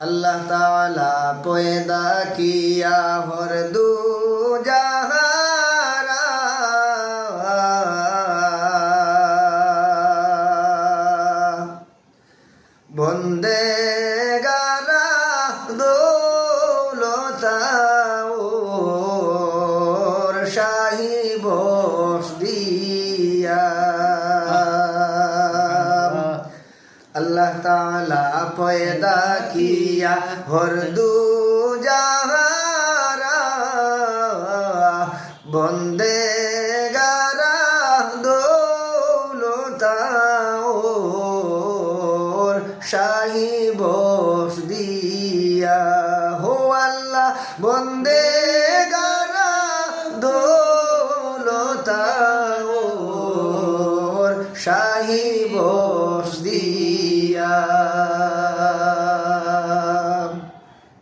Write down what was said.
আল্লাহ তালা পয়দা কিয়া হর দু বন্দে দিয়া। আল্লাহ তালা পয়দা কিয়া হর দু বন্দে শাহী বস দিয়া। হো আল্লাহ বন্দে শাহি বস দিয়া।